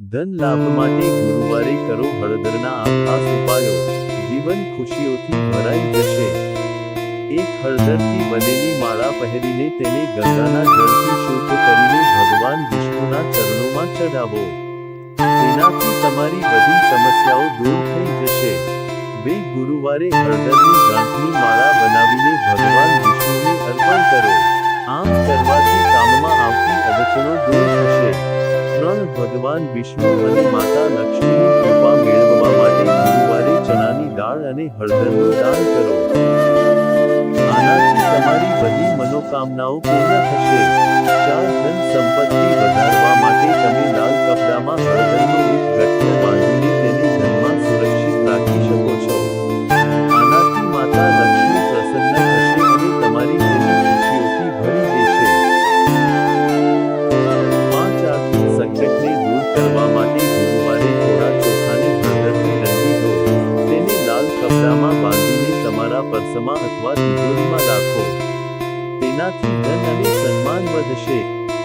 ધન લાભ માટે ગુરુવારે કરો હળદરના આ ખાસ ઉપાયો. જીવન ખુશીઓથી ભરાઈ જશે. એક હળદરથી બનેલી માળા પહેરીને તેને ગંગાના જળથી શુદ્ધ કરીને ભગવાન વિષ્ણુના ચરણોમાં ચઢાવો. તેનાથી તમારી બધી સમસ્યાઓ દૂર થઈ જશે. બે ગુરુવારે હળદરની ગાંઠની માળા બનાવીને ભગવાન વિષ્ણુને અર્પણ કરો. આમ કરવાથી કામમાં આવતી અડચણો દૂર થશે. ત્રણ ભગવાન વિષ્ણુ અને માતા લક્ષ્મીની કૃપા મેળવવા માટે ગુરુવારે ચણાની દાળ અને હળદરનું દાન કરો. આનાથી તમારી બધી મનોકામનાઓ પૂર્ણ થશે. તમારા પર્સમાં અથવા તિજોરીમાં રાખો. તેનાથી ધન અને સન્માન વધશે.